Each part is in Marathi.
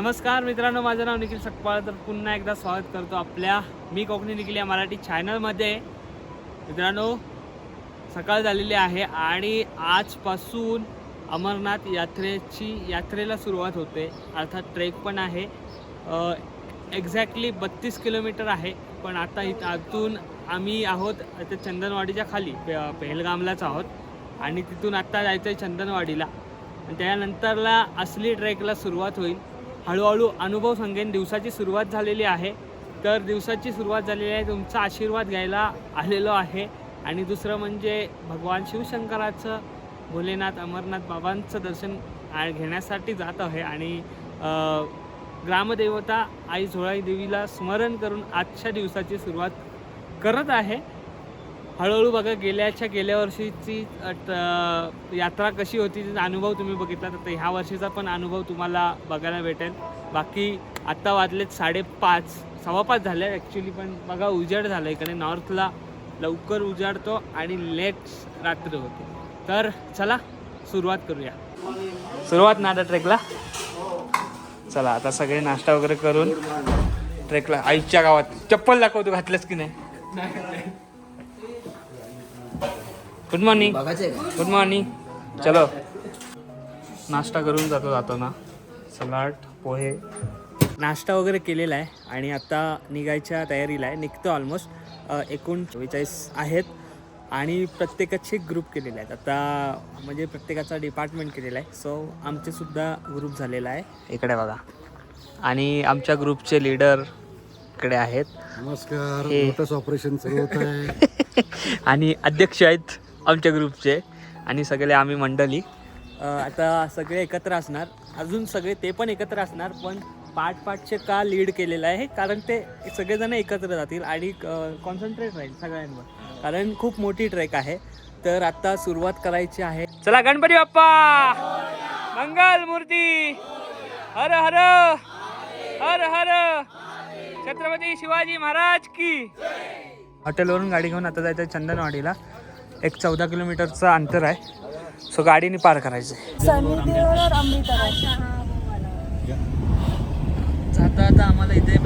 नमस्कार मित्रांनो माझं नाव निखिल सकपाळ तर पुन्हा एकदा स्वागत करतो आपल्या मी कोकणी निखिल या मराठी चॅनलमध्ये मित्रांनो सकाळ झालेली आहे आणि आजपासून अमरनाथ यात्रेची यात्रेला सुरुवात होते. अर्थात ट्रेक पण आहे. एक्झॅक्टली बत्तीस किलोमीटर आहे. पण आता इथं आतून आम्ही आहोत ते चंदनवाडीच्या खाली पे पेहलगामलाच आहोत. आणि तिथून आत्ता जायचं आहे चंदनवाडीला. आणि त्यानंतरला असली ट्रेकला सुरुवात होईल. हळूहळू अनुभव सांगेन दिवसाची सुरुवात झालेली आहे. तर दिवसाची सुरुवात झालेली आहे तुमचा आशीर्वाद घ्यायला आलेलो आहे. आणि दुसरं म्हणजे भगवान शिवशंकराचं भोलेनाथ अमरनाथ बाबांचं दर्शन घेण्यासाठी जात आहे. आणि ग्रामदेवता आई झोळाई देवीला स्मरण करून आजच्या दिवसाची सुरुवात करत आहे. हळूहळू बघा गेल्याच्या गेल्या वर्षीची यात्रा कशी होती तिचा अनुभव तुम्ही बघितला तर ह्या वर्षीचा पण अनुभव तुम्हाला बघायला भेटेल. बाकी आत्ता वाजलेत साडेपाच सव्वापाच झाले ॲक्च्युली पण बघा उजाड झालं इकडे. नॉर्थला लवकर उजाडतो आणि लेट रात्र होते. तर चला सुरुवात करूया. सुरुवात नादा ट्रेकला चला आता सगळे नाश्ता वगैरे करून ट्रेकला आईच्या गावात चप्पल दाखवतो घातलंस की नाही. गुड मॉर्निंग गुड मॉर्निंग चलो. नाश्ता करून जातो जातो ना सलाड पोहे. नाश्ता वगैरे केलेला आहे आणि आता निघायच्या तयारीला आहे. निघतो ऑलमोस्ट एकूण चव्वेचाळीस आहेत आणि प्रत्येकाचे ग्रुप केलेले आहेत. आता म्हणजे प्रत्येकाचा डिपार्टमेंट केलेला आहे. सो आमचे सुद्धा ग्रुप झालेला आहे. इकडे बघा. आणि आमच्या ग्रुपचे लीडर इकडे आहेत. नमस्कार. ऑपरेशन सुरू होत आहे आणि अध्यक्ष आहेत. आमच्या ग्रुपचे आणि सगळे आम्ही मंडळी. आता सगळे एकत्र असणार. अजून सगळे ते पण एकत्र असणार पण पाठ पाटचे का लीड केलेलं आहे? कारण ते सगळेजण एकत्र जातील आणि कॉन्सन्ट्रेट राहील सगळ्यांवर. कारण खूप मोठी ट्रेक आहे. तर आता सुरुवात करायची आहे. चला गणपती बाप्पा! मंगल मूर्ती! हर हर! हर हर! छत्रपती शिवाजी महाराज की! हॉटेलवरून गाडी घेऊन आता जायचं आहे चंदनवाडीला. एक चौदा किलोमीटरचं अंतर आहे. सो गाडीने पार करायचं जाता आता आम्हाला इथे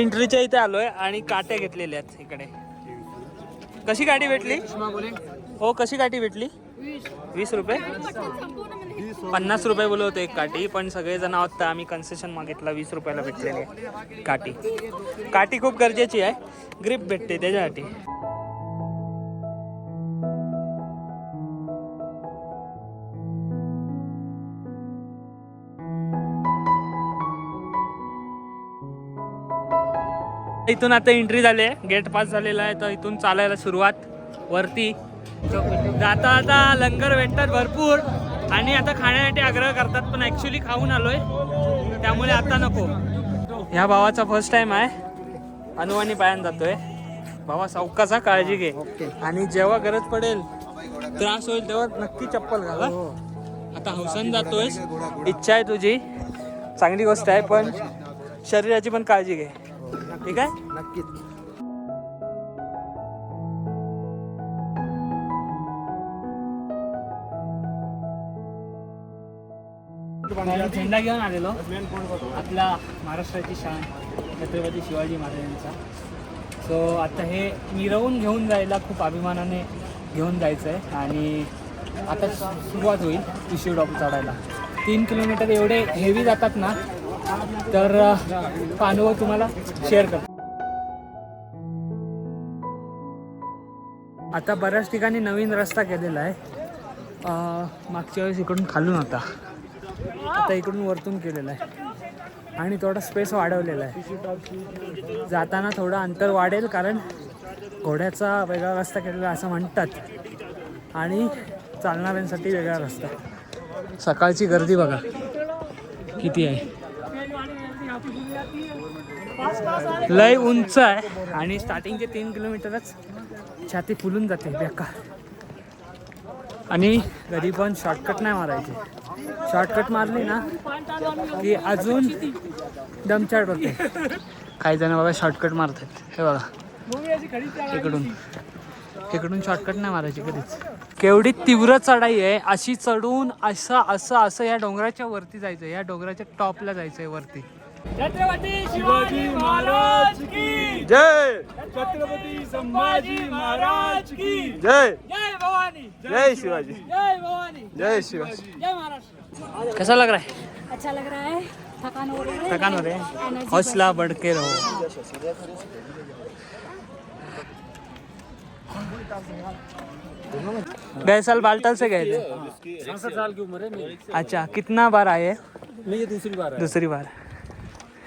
एंट्रीच्या इथे. आलोय आणि काट्या घेतलेल्या आहेत इकडे. कशी गाडी भेटली? हो कशी गाठी भेटली? वीस. रुपये. पन्नास रुपये बोलत होते एक काठी पण सगळेजण आहोत तर आम्ही कन्सेशन मागितला वीस रुपयाला भेटलेली काठी. काठी खूप गरजेची आहे. ग्रीप भेटते त्याच्यासाठी. इथून आता एंट्री झाली आहे. गेट पास झालेला आहे तर इथून चालायला सुरुवात. वरती. जाता आता लंगर भेटतात भरपूर. आणि आता खाण्यासाठी आग्रह करतात पण ॲक्च्युली खाऊन आलोय. त्यामुळे आता नको. ह्या भावाचा फर्स्ट टाइम आहे. अनुवानी पायान जातोय. भावा सावकाचा काळजी घे. आणि जेव्हा गरज पडेल त्रास होईल तेव्हा नक्की चप्पल घाला. आता हौसन जातोय. इच्छा आहे तुझी. चांगली गोष्ट आहे पण शरीराची पण काळजी घे. ठीक आहे? नक्कीच. झेंडा घेऊन आलेलो. आपला महाराष्ट्राची शान छत्रपती शिवाजी महाराजांचा. सो आता हे मिरवून घेऊन जायला खूप अभिमानाने घेऊन जायचं आहे आणि आता सुरुवात होईल इश्यू डॉप चढायला. तीन किलोमीटर एवढे हेवी जातात ना तर अनुभव तुम्हाला शेअर करतो आता बऱ्याच ठिकाणी नवीन रस्ता केलेला आहे. मागच्या वेळेस इकडून खालून होता. आता इकडून वरतून केलेला आहे. आणि थोडा स्पेस वाढवलेला आहे. जाताना थोडं अंतर वाढेल कारण घोड्याचा वेगळा रस्ता केलेला असं म्हणतात. आणि चालणाऱ्यांसाठी वेगळा रस्ता. सकाळची गर्दी बघा. किती आहे? लय उंच आहे. आणि स्टार्टिंगचे तीन किलोमीटरच छाती फुलून जाते बेकार. आणि घरी पण शॉर्टकट नाही मारायचे. शॉर्टकट मारली ना की अजून दमचाट होते काही जण बघा शॉर्टकट मारतात. हे बघा. इकडून. इकडून शॉर्टकट नाही मारायची कधीच. केवढी तीव्र चढाई आहे. अशी चढून असं असं असं या डोंगराच्या वरती जायचं या डोंगराच्या टॉपला जायचं आहे वरती. छत्रपती शिवाजी महाराज की। जय। छत्रपती संभाजी महाराज की। जय। जय भवानी। जय शिवाजी। जय भवानी। जय शिवाजी। जय महाराष्ट्र। कैसा लग रहा है? अच्छा लग रहा है। थकान हो रही है? थकान हो रही है? हौसला बढ़ के रहो। गए साल बालटाल से गए थे? साल की उम्र है अच्छा कितना बार आए मैं ये दूसरी बार है दूसरी बार।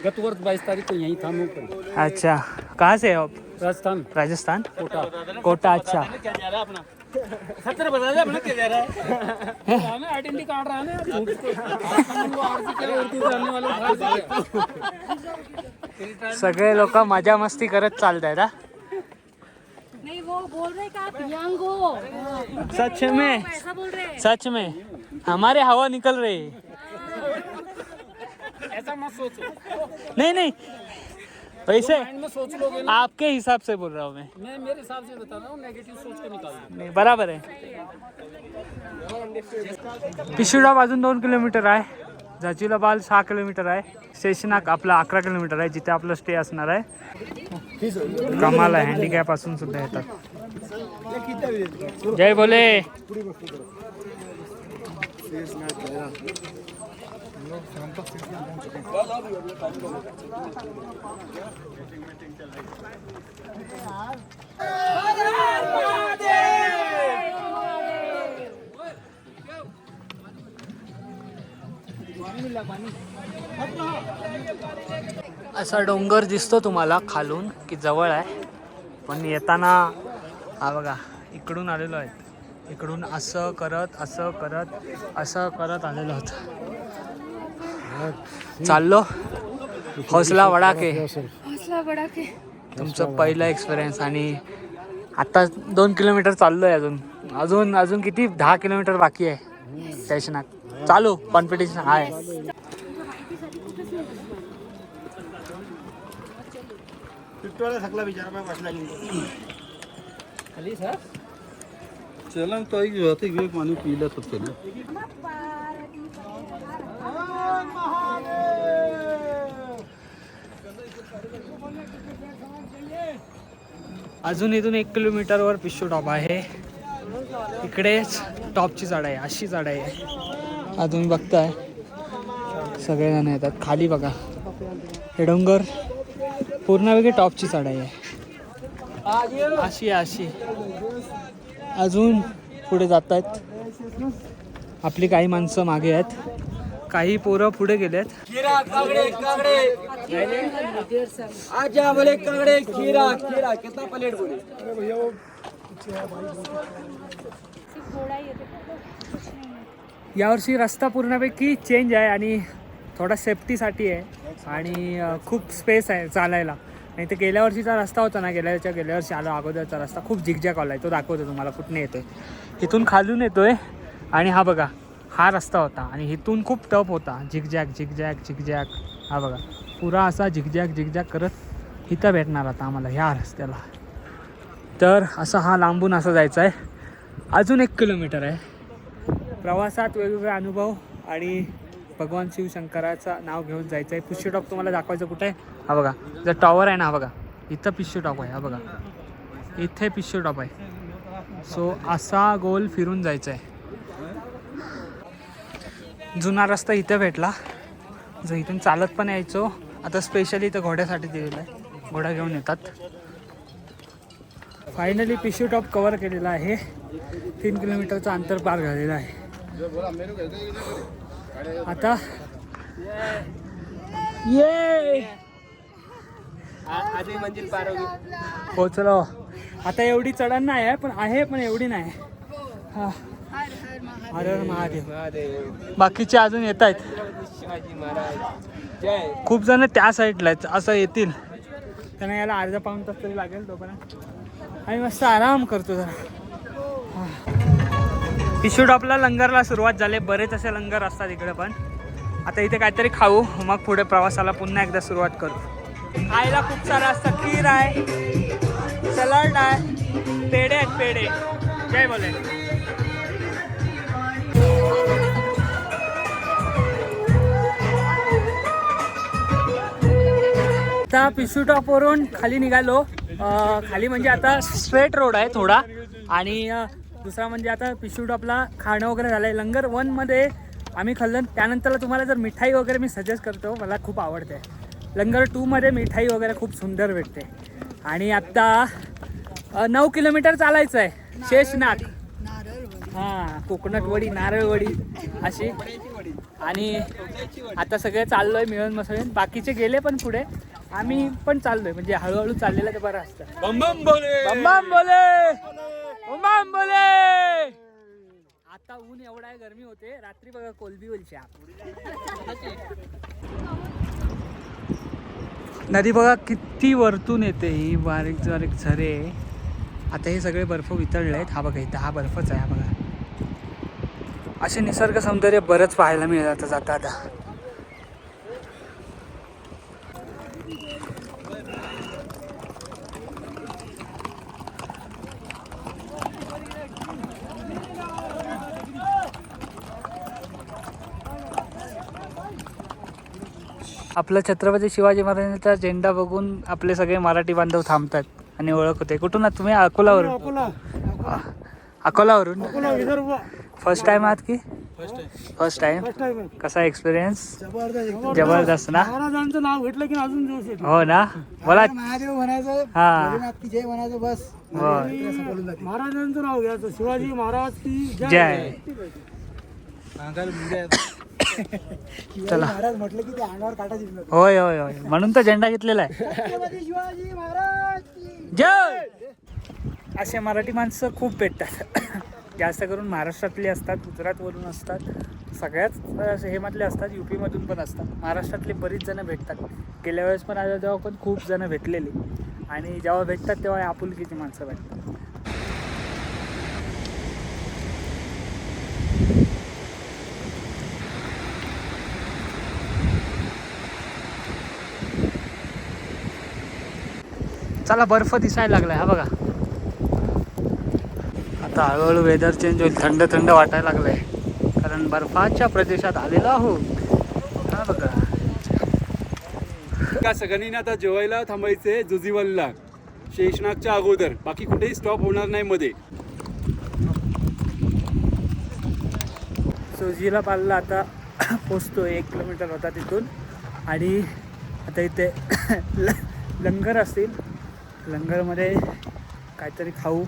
गत वर्ष बाईस तारीख को यहीं था पर। अच्छा कहाँ से हो आप? राजस्थान। राजस्थान? कोटा। कोटा अच्छा। सत्तर बता दे अपना क्या जा रहा है। हमें आइडेंटिटी कार्ड रहा है ना वो आरती क्या उर्दू जानने वाले बाहर से सगळे लोक मजा मस्ती करत चालत आहेत हा? नहीं वो बोल रहे कि आप यंग हो? सच में। ऐसा बोल रहे। हैं सच में। हमारे हवा निकल रही। है। ऐसा मत सोचो। नहीं नहीं। वैसे ना। आपके हिसाब से बोल रहा हूँ मैं। मैं मेरे हिसाब से बता रहा हूँ नेगेटिव सोच को निकाल नाही बराबर आहे पिशुडाब अजून दोन किलोमीटर आहे जाचीला बाल सहा किलोमीटर आहे शेषनाग आपला अकरा किलोमीटर आहे जिथे आपलं स्टे असणार आहे. कमाल आहे हँडिकॅप असून सुद्धा येतात. जय बोले असा डोंगर दिसतो तुम्हाला खालून की जवळ आहे. पण येताना हा बघा इकडून आलेलो आहेत. इकडून असं करत असं करत असं करत आलेलो आहोत चाललो. हौसला वडा के. हौसला बढ़ा के. तुमचं पहिलं एक्सपिरियन्स आणि आता दोन किलोमीटर चाललोय अजून. अजून अजून किती? दहा किलोमीटर बाकी आहे. स्टेशनात चालू. कॉन्पिटिशन आहे चला तो एक पाणी पिलं तर चला अजून इथून एक किलोमीटरवर पिशू टॉप आहे. इकडेच टॉपची झाड आहे अशी झाड आहे. अजून बघताय. सगळेजण येतात. खाली बघा. हे डोंगर पूर्ण वेगळी टॉपची झाड आहे. अशी आहे अशी. अजून पुढे जात आहेत आपली काही माणसं मागे आहेत. काही पोरं पुढे गेलेत. यावर्षी रस्ता पूर्णपैकी चेंज आहे आणि थोडा सेफ्टीसाठी आहे. आणि खूप स्पेस आहे चालायला. नाही तर गेल्या वर्षीचा रस्ता होता ना गेल्याच्या गेल्या वर्षी आलो अगोदरचा रस्ता खूप झिकझॅक आला आहे तो दाखवतो तुम्हाला कुठने येतोय. इथून खालून येतोय. आणि हा बघा हा रस्ता होता आणि इथून खूप टफ होता. झिकझॅक झिकझॅक झिकझॅक हा बघा. पुरा असा झिकझॅक झिकझॅक करत इथं भेटणार आता आम्हाला ह्या रस्त्याला. तर असा हा लांबून असा जायचा आहे. अजून एक किलोमीटर आहे. प्रवासात वेगवेगळे अनुभव आणि भगवान शिवशंकराचं नाव घेऊन जायचं आहे पिशू टॉप तुम्हाला दाखवायचं कुठे आहे? हा बघा. जर टॉवर आहे ना हा बघा. इथं पिशू टॉप आहे हा बघा. इथे पिशवी टॉप आहे. सो असा गोल फिरून जायचा आहे जुना रस्ता इथं भेटला. जो इथून चालत पण यायचो. आता स्पेशली इथं घोड्यासाठी दिलेला आहे. घोडा घेऊन येतात. फायनली पिशू टॉप कवर केलेला आहे. तीन किलोमीटरचं अंतर पार झालेलं आहे. आता ये आधी मंजिल पार पोचलो आता एवढी चढण नाही आहे पण आहे पण एवढी नाही. हा. हर हर महादेव. बाकीचे अजून येत आहेत. शिवाजी महाराज. जय. खूप जण त्या साईडला आहेत असं येतील. त्यांना यायला अर्धा पाऊन तास तरी लागेल तोपर्यंत आम्ही मस्त आराम करतो जरा. पिशू टॉपला लंगरला सुरुवात झाली. बरेच असे लंगर असतात इकडे पण. आता इथे काहीतरी खाऊ. मग पुढे प्रवासाला पुन्हा एकदा सुरुवात करू. खायला खूप सारं असतं. खीर आहे सलाड आहे पेढे आहेत पेढे. जय बोले. आता पिशू टॉपवरून खाली निघालो. खाली म्हणजे आता स्ट्रेट रोड आहे थोडा. आणि दुसरा म्हणजे आता पिशू टॉपला खाणं वगैरे झालं आहे लंगर वनमध्ये आम्ही खाल्लं. त्यानंतर तुम्हाला जर मिठाई वगैरे मी सजेस्ट करतो मला खूप आवडते. लंगर टूमध्ये मिठाई वगैरे खूप सुंदर भेटते. आणि आत्ता नऊ किलोमीटर चालायचं आहे शेषनाथ. हां कोकोनट वडी नारळ वडी अशी. आणि आता सगळे चाललोय मिळून मिसळून. बाकीचे गेले पण पुढे. आम्ही पण चाललोय म्हणजे हळूहळू चाललेलं ते बरं असतं. बम बम बोले बम बम बोले बम बम बोले आता ऊन एवढा आहे गरमी होते. रात्री बघा कोलबी वलच्या नदी बघा किती वरतून येते ही बारीक बारीक झरे. आता हे सगळे बर्फ वितळले आहेत हा बघा इथं हा बर्फच आहे हा बघा. असे निसर्ग सौंदर्य बरंच पाहायला मिळतं जाता आता. आपला छत्रपती शिवाजी महाराजांचा झेंडा बघून आपले सगळे मराठी बांधव थांबतात आणि ओळख होते. कुठून आहात तुम्ही? अकोलावरून. अकोलावरून? फर्स्ट टाइम आहात की? फर्स्ट टाइम फर्स्ट टाइम आहे कसा एक्सपिरियन्स जबरदस्त जबरदस्त. ना? महाराजांचं नाव घेतलं की अजून जोश येतो. हो ना? मला महादेव म्हणायचं हा. जय म्हणायचं बस. हो. महाराजांचं नाव घ्यायचं. शिवाजी महाराज की जय. चला. महाराज म्हटलं की ते अंगावर काटा दिसलं होय होय होय. म्हणून तर झेंडा घेतलेला आहे. शिवाजी महाराज जय! असे मराठी माणसं खूप भेटतात. जास्त करून महाराष्ट्रातले असतात गुजरातवरून असतात. सगळ्याच असे हेमधले असतात युपीमधून पण असतात. महाराष्ट्रातले बरीच जणं भेटतात. गेल्या वेळेस पण आलो तेव्हा पण खूप जणं भेटलेली. आणि जेव्हा भेटतात तेव्हा आपुलकीची माणसं भेटतात. चला बर्फ दिसायला लागलाय हा बघा. आता हळूहळू वेदर चेंज होईल थंड थंड वाटायला लागलंय. कारण बर्फाच्या प्रदेशात आलेलो आहोत. हा बघा. का सगळ्यांनी ना आता जेवायला थांबायचे जुजीवलला शेषनागच्या अगोदर. बाकी कुठेही स्टॉप होणार नाही मध्ये. सोजीला पालला आता पोचतो एक किलोमीटर होता तिथून. आणि आता इथे लंगर असतील. लंगरमध्ये काहीतरी खाऊ.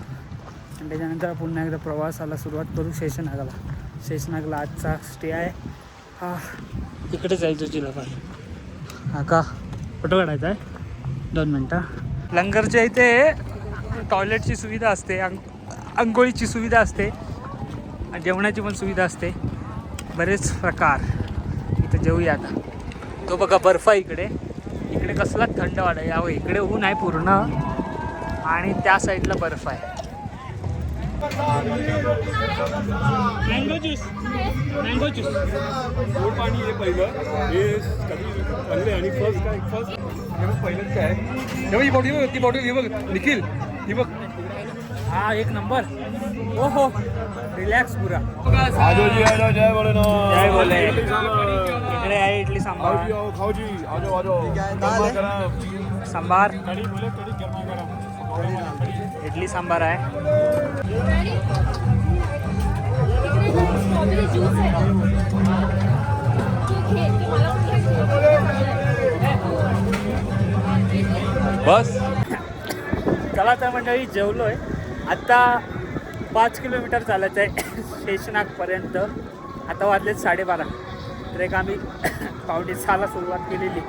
आणि त्याच्यानंतर पुन्हा एकदा प्रवासाला सुरुवात करू शेषनागला. शेषनागला आजचा स्टे आहे. हा. इकडे जाईल तुझीला पण हा का? फोटो काढायचा आहे? दोन मिनटं. लंगरच्या इथे टॉयलेटची सुविधा असते. अंग अंघोळीची सुविधा असते. आणि जेवणाची पण सुविधा असते. बरेच प्रकार. इथं जेवूया आता. तो बघा बर्फ आहे इकडे. इकडे कसला थंड वाटा यावं इकडे ऊन आहे पूर्ण. आणि त्या साईडला बर्फ आहे. मँगो ज्यूस मँगो ज्यूस गोड पाणी हे पहिलं. हे कधी चांगले आणि फर्स्ट काय? फर्स्ट पहिलंच काय? हे बघ ही बॉटल बघ ती बॉटल ही बघ. निखिल ही बघ. हा एक नंबर. ओ हो रिलॅक्स पुरा जय भोलेनाथ. जय भोले. इकडे आहे इडली सांबार. खाओ जी आजो आजो। सांबार। इडली सांबार आहे। आहे बस। चला तर मंडळी जेवलोय. आत्ता पाच किलोमीटर चालायचं आहे शेषनागपर्यंत. आता वाजलेत साडेबारा. तर एक आम्ही पावणे सहाला सुरुवात केलेली.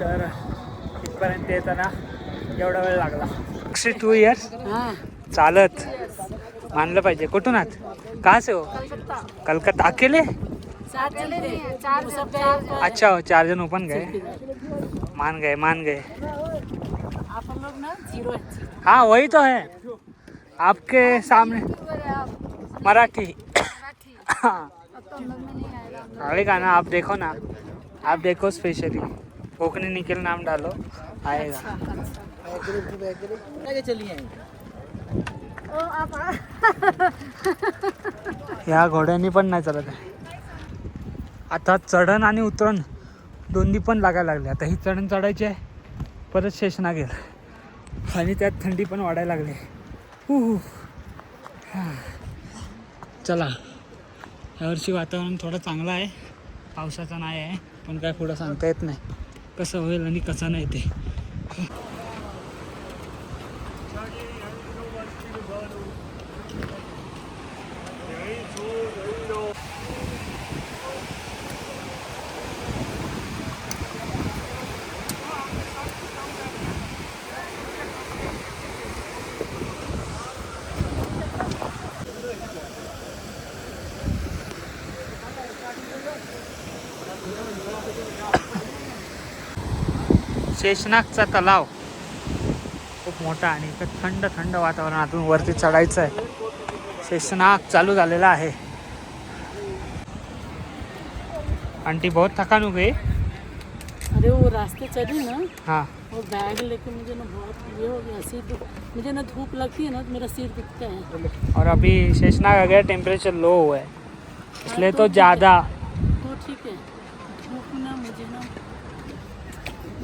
तर इथपर्यंत येताना एवढा वेळ लागला. सिक्स्टी टू इयर्स चालत. मानलं पाहिजे. कुठून आहात? का से हो? कलकत्ता. अकेले? अच्छा हो चार जन ओपन गए. मान गए मान गए. आप हम लोग ना जीरो है हाँ वही तो है. आपके सामने मराठी. हाँ. अब तो हम लोग में नहीं आएगा हम लोग आएगा ना आप देखो ना. आप देखो स्पेशली कोकनी निखिल नाम डालो। आएगा। ओ आप ह्या घोड्यांनी पण नाही चालत आहे. आता चढण आणि उतरण दोन्ही पण लागायला लागले. आता ही चढण चढायची आहे. परत शेषनाग गेला. आणि त्यात थंडी पण वाढायला लागली. हा. चला. यावर्षी वातावरण थोडं चांगलं आहे. पावसाचा नाही आहे. पण काय पुढं सांगता येत नाही. कसं होईल आणि कसं नाही ते. शेषनागचा तलाव. खूप मोठा आणि इथं थंड थंड वातावरणातून वरती चढायचं आहे शेषनाग चालू झालेला आहे. आंटी बहुत थकान हो गई अरे वो रास्ते चली ना हाँ. वो बैग लेके मुझे ना बहुत ये हो गया सिर मुझे ना धूप लगती है ना तो मेरा सिर दुखता है। और अभी शेषनाग आ गया टेम्परेचर लो हुआ है। इसलिए तो ज़्यादा तो ठीक है। धूप ना मुझे ना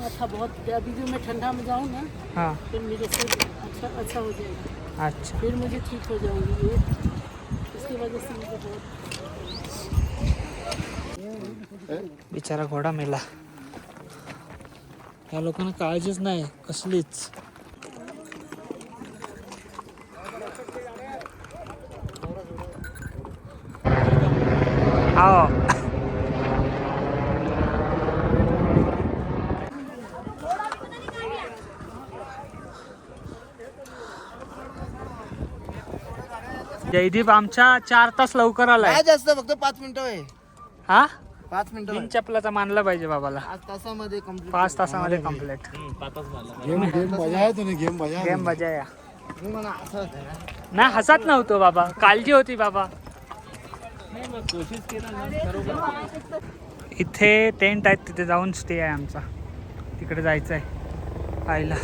माथा बहुत अभी जो मैं ठंडा में जाऊँ ना हाँ। फिर मेरे सिर अच्छा अच्छा हो जाएगा। अच्छा। फिर मुझे ठीक हो जाऊँगी ये। इसकी वजह से मुझे बहुत बिचारा घोडा मेला। या लोकांना काळजीच नाही कसलीच. हो जयदीप आमच्या चार तास लवकर आलाय. काय जास्त फक्त पाच मिनिटं आहे हा? पाच मिनिटं बिन चपलाचा मानला पाहिजे बाबाला. पाच तासामध्ये कंप्लीट पाच तासामध्ये कंप्लीट गेम गेम मजा आहे तुम्ही गेम मजा गेम मजा या मी म्हणा असं होतं ना. नाही हसत नव्हतो बाबा. काळजी होती बाबा. इथे टेंट आहेत तिथे जाऊन स्टे आहे आमचा. तिकडे जायचं आहे आईला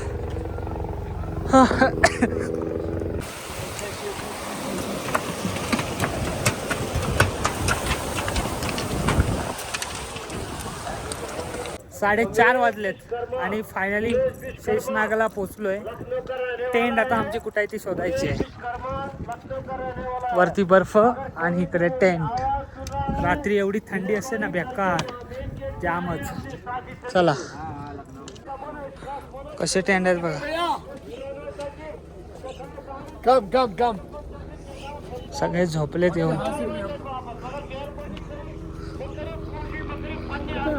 साडेचार वाजलेत आणि फायनली शेषनागाला पोचलोय टेंट आता आमची कुठे आहे ती शोधायची आहे. वरती बर्फ आणि इकडे टेंट रात्री एवढी थंडी असते ना बेकार. जामच. चला. कसे टेंट आहेत बघा. कम कम कम सगळे झोपलेत येऊन.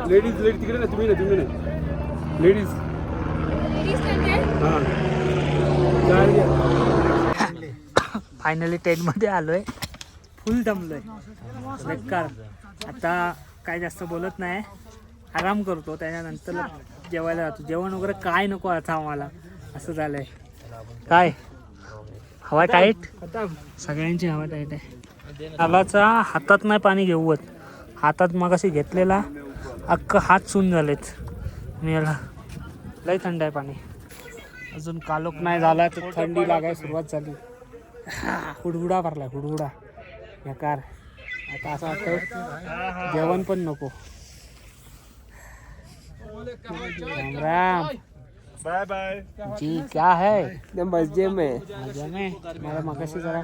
लेडीज लेडीज तिकडे ना तुम्ही ना तुम्ही ना. लेडीज हां. फायनली टेनमध्ये आलोय. फुल दमलोय. बेकार. आता काय जास्त बोलत नाही. आराम करतो त्याच्यानंतर जेवायला जातो. जेवण वगैरे काय नको आता आम्हाला. असं झालंय. काय? हवा टाईट सगळ्यांची हवा टाईट आहे. आलाचा हातात नाही पाणी घेऊत हातात मग अशी घेतलेला. अख्खं हात सून झालेत. आणि याला लय थंड आहे पाणी. अजून कालोख नाही झाला तर थंडी लागायला सुरुवात झाली. हुडहुडा भरला हुडहुडा. बेकार. आता असं वाटतं जेवण पण नको. राम राम. बाय बाय जी क्या है? एकदम मज़े में। मज़ा में। मला मगाशी जरा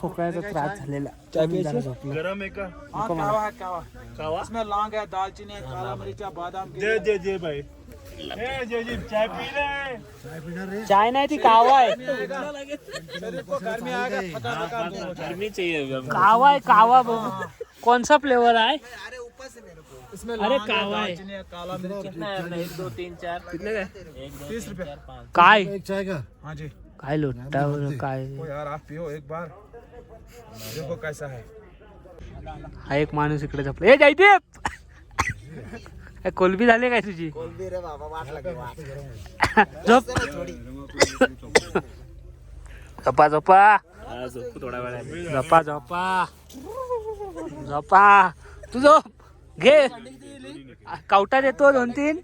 खोकल्याचा त्रास झालेला म्हणून जरा झोपलो. गरम आहे का नको मला. कावा इसमें लौंग है दालचीनी है काला मिर्चा बादाम जय जय जय भाई। चाय पी ले। चाय नाही ती कावा आहे गर्मी आ गया फटाफट कावा है कावा कौन सा फ्लेवर आहे इसमें अरे कावा आहे दालचीनी है काला मिर्च। एक दो तीन चार। कितने का तीस रुपया। काय? एक चाय का? हाँ जी। काय लोटा काय? ओ यार आप पियो एक बार। देखो कैसा है। हा एक माणूस इकडे झोपला. ए जयदीप! काय कोलबी झाली काय तुझी? बोलबी रे बाबा वाट लागली वाट. झोप. झोपा झोपा. झोपा झोपा. झोपा. तू झोप. घे. कावटा देतो दोन तीन.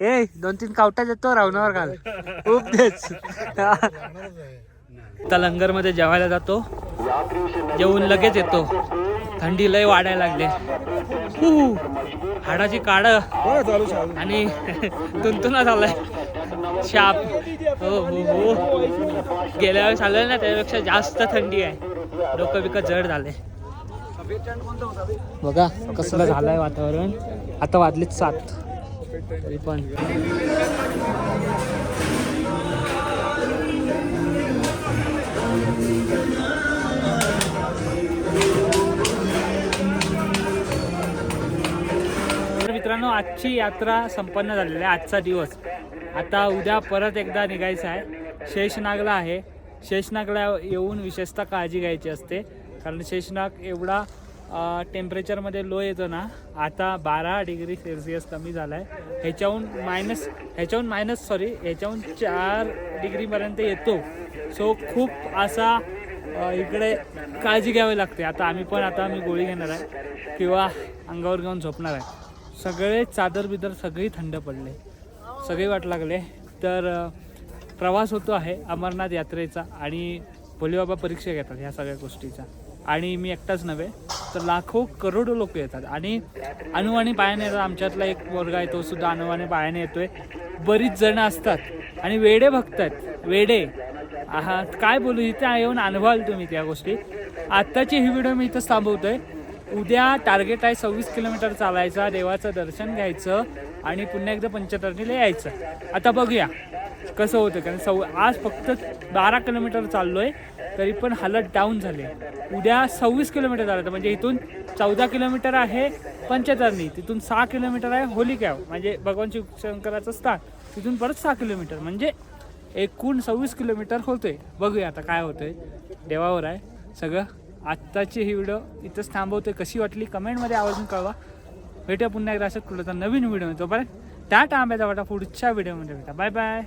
ए दोन तीन कावटा देतो रावणावर घाल. खूप देच आता लंगरमध्ये जेवायला जातो. जेवून लगेच येतो. थंडी लय वाढायला लागले. हाडाची काड. आणि तुंतुना झालाय. शाप. हो हो हो. गेल्या वेळेस आलं ना त्यापेक्षा जास्त थंडी आहे. डोकं बिकं जड झाले बघा कसलं झालंय वातावरण. आता वाजलीच सात. तरी पण. मित्रांनो आजची यात्रा संपन्न झालेली आहे. आजचा दिवस. आता उद्या परत एकदा निघायचं आहे. शेषनागला आहे. शेषनागला येऊन विशेषतः काळजी घ्यायची असते. कारण शेषनाग एवढा टेम्परेचरमध्ये लो येतो ना आता बारा डिग्री सेल्सिअस कमी झाला आहे ह्याच्याहून मायनस ह्याच्याहून मायनस सॉरी ह्याच्याहून चार डिग्रीपर्यंत येतो. सो खूप असा इकडे काळजी घ्यावी लागते. आता आम्ही पण आता आम्ही गोळी घेणार आहे किंवा अंगावर घेऊन झोपणार आहे. सगळे चादर बिदर सगळी थंड पडले. सगळे वाट लागले. तर प्रवास होतो आहे अमरनाथ यात्रेचा आणि भोलेबाबा परीक्षा घेतात ह्या सगळ्या गोष्टीचा. आणि मी एकटाच नव्हे तर लाखो करोडो लोक येतात. आणि अनुवाने पायाने येतात आमच्यातला एक वर्ग आहे तो सुद्धा अनुवाने पायाने येतोय. बरीच जण असतात आणि वेडे भक्त आहेत वेडे. हा काय बोलू इथे येऊन अनुभवाल तुम्ही त्या गोष्टी. आत्ताची ही व्हिडिओ मी इथंच थांबवतोय. उद्या टार्गेट आहे सव्वीस किलोमीटर चालायचा देवाचं दर्शन घ्यायचं आणि पुन्हा एकदा पंचतरणीला यायचं. आता बघूया कसं होतं कारण सव आज फक्त बारा किलोमीटर चाललो आहे तरी पण हालत डाऊन झाले. उद्या सव्वीस किलोमीटर झालं. म्हणजे इथून चौदा किलोमीटर आहे पंचतरणी. तिथून सहा किलोमीटर आहे होलिकाव म्हणजे भगवान शिवशंकराचं स्थान. तिथून परत सहा किलोमीटर म्हणजे एकूण सव्वीस किलोमीटर होते बघूया आता काय होतंय. देवावर आहे. सगळं आत्ताची ही व्हिडिओ इथंच थांबवते कशी वाटली? कमेंटमध्ये आवर्जून कळवा. भेटूया पुन्हा एकदा असं कुठलं तर नवीन व्हिडिओ तोपर्यंत त्या टांब्याचा वाटा पुढच्या व्हिडिओमध्ये भेटा. Bye bye